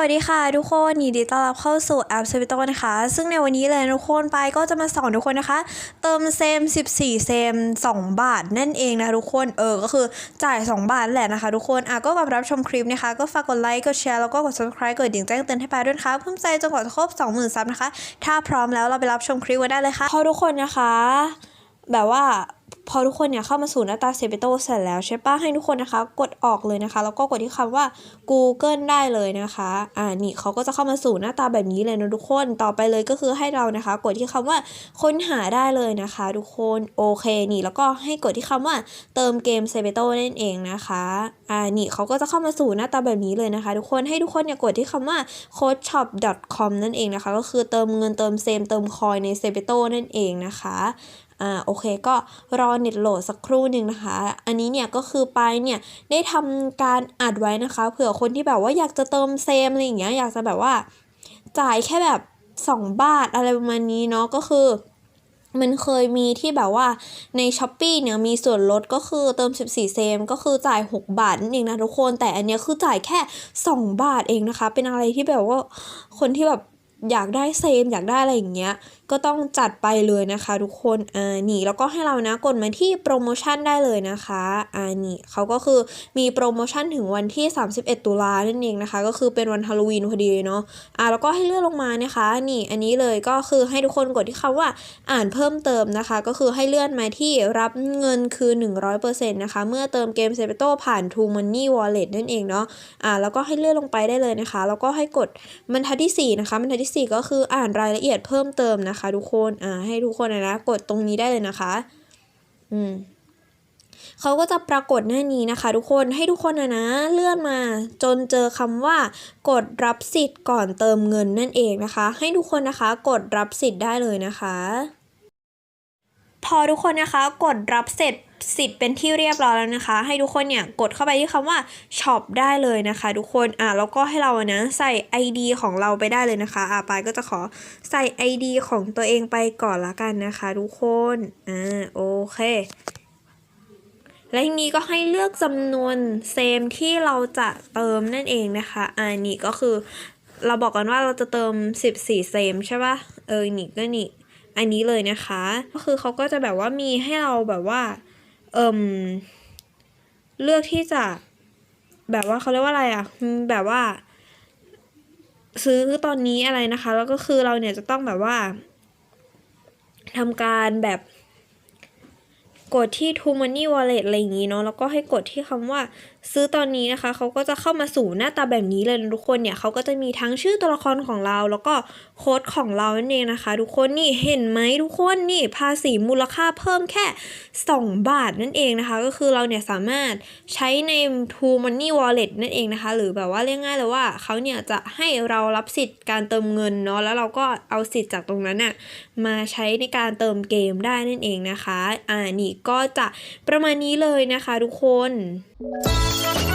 วัสดีค่ะทุกคนยินดีต้อนรับเข้าสู่แอป s ซ i โตนะคะ ซึ่งในวันนี้เลยทุกคนไปก็จะมาสอนทุกคนนะคะ เติมเซม 14 เซม 2 บาทนั่นเองนะทุกคนเออก็คือจ่าย 2 บาทแหละนะคะ ทุกคนอะก็ก่อนรับชมคลิปนะคะ ก็ฝากกดไลค์กดแชร์แล้วก็กด subscribe กดดิ่งแจ้งเตือนให้ไปด้วยนะคะเพิ่มใจจนกว่าจะครบ 20,000ซับนะคะ ถ้าพร้อมแล้วเราไปรับชมคลิปกันได้เลยค่ะพอทุกคนนะคะ แบบว่า พอทุกคนเนี่ยเข้ามาสู่หน้าตาเซเปโตเสร็จแล้วใช่ปะให้ทุกคนนะคะ กดออกเลยนะคะ แล้วก็กดที่คำว่า Google ได้เลยนะคะอ่านี่เขาก็จะเข้ามาสู่หน้าตาแบบนี้เลยนะทุกคนต่อไปเลยก็คือให้เรานะคะ กดที่คำว่าค้นหาได้เลยนะคะ ทุกคนโอเคนี่แล้วก็ให้กดที่คำว่าเติมเกมเซเปโตนั่นเองนะคะอ่านี่เขาก็จะเข้ามาสู่หน้าตาแบบนี้เลยนะคะ ทุกคนให้ทุกคนเนี่ยกดที่คำว่า codeshop.com นั่นเองนะคะ ก็คือเติมเงินเติมเซมเติมคอยในเซเปโตนั่นเองนะคะ อ่าโอเคก็รอเน็ตโหลดสักครู่หนึ่งนะคะ อันนี้เนี่ยก็คือไปเนี่ยได้ทำการอัดไว้นะคะ เผื่อคนที่แบบว่าอยากจะเติมเซมอะไรอย่างเงี้ยอยากจะแบบว่าจ่ายแค่แบบ 2 บาทอะไรประมาณนี้เนาะก็คือมันเคยมีที่แบบว่าใน s h อ p e e เนี่ยมีส่วนลดก็คือเติม 14 เซม ก็คือจ่าย 6 บาทนั่นเองนะทุกคน แต่อันเนี้ยคือจ่ายแค่ 2 บาทเองนะคะ เป็นอะไรที่แบบว่าคนที่แบบอยากได้เซม อยากได้อะไรอย่างเงี้ย ก็ต้องจัดไปเลยนะคะทุกคนอ่านี่แล้วก็ให้เรานะกดมาที่โปรโมชั่นได้เลยนะคะอ่านี่เขาก็คือมีโปรโมชั่นถึงวันที่ 31 ตุลานั่นเองนะคะ ก็คือเป็นวันฮาโลวีนพอดีเนาะอ่าแล้วก็ให้เลื่อนลงมานะคะ นี่อันนี้เลยก็คือให้ทุกคนกดที่คำว่าอ่านเพิ่มเติมนะคะ ก็คือให้เลื่อนมาที่รับเงินคือ 100%นะคะเมื่อเติมเกมเซเปโตผ่าน True Money Wallet นั่นเองเนาะอ่าแล้วก็ให้เลื่อนลงไปได้เลยนะคะ แล้วก็ให้กดบรรทัดที่ 4 นะคะบรรทัดที่ 4 ก็คืออ่านรายละเอียดเพิ่มเติมนะคะคะ ทุกคนอ่าให้ทุกคนนะนะกดตรงนี้ได้เลยนะคะ อืมเขาก็จะปรากฏหน้านี้นะคะ ทุกคนให้ทุกคนนะนะเลื่อนมาจนเจอคำว่า กดรับสิทธิ์ก่อนเติมเงินนั่นเองนะคะ ให้ทุกคนนะคะ กดรับสิทธิ์ได้เลยนะคะ พอทุกคนนะคะ กดรับเสร็จ สิทธิ์เป็นที่เรียบร้อยแล้วนะคะ ให้ทุกคนเนี่ยกดเข้าไปที่คำว่าช็อปได้เลยนะคะ ทุกคนอะแล้วก็ให้เราอะนะใส่ ID ของเราไปได้เลยนะคะอะปายก็จะขอใส่ ID ของตัวเองไปก่อนละกันนะคะ ทุกคนอ่าโอเคและทีนี้ก็ให้เลือกจำนวนเซมที่เราจะเติมนั่นเองนะคะอ่านี่ก็คือเราบอกกันว่าเราจะเติม 14 เซมใช่ปะเออ นี่ก็นี่ อันนี้เลยนะคะ ก็คือเขาก็จะแบบว่ามีให้เราแบบว่า เอิมเลือกที่จะ แบบว่าเขาเรียกว่าอะไรอะแบบว่า ซื้อตอนนี้อะไรนะคะ แล้วก็คือเราเนี่ยจะต้องแบบว่าทำการแบบกดที่ t o Money Wallet อะไรอย่างงี้เนาะ แล้วก็ให้กดที่คำว่าซื้อตอนนี้นะคะเขาก็จะเข้ามาสู่หน้าตาแบบนี้เลยทุกคนเนี่ยเขาก็จะมีทั้งชื่อตัวละครของเรา แล้วก็โค้ดของเรานั่นเองนะคะ ทุกคนนี่เห็นไหมทุกคนนี่ภาษีมูลค่าเพิ่มแค่ 2 บาทนั่นเองนะคะ ก็คือเราเนี่ยสามารถใช้ใน True Money Wallet นั่นเองนะคะ หรือแบบว่าเรียกง่ายเลยว่าเขาเนี่ยจะให้เรารับสิทธิ์การเติมเงินเนาะแล้วเราก็เอาสิทธิ์จากตรงนั้นน่ะมาใช้ในการเติมเกมได้นั่นเองนะคะ อ่านี่ก็จะประมาณนี้เลยนะคะ ทุกคน Bye.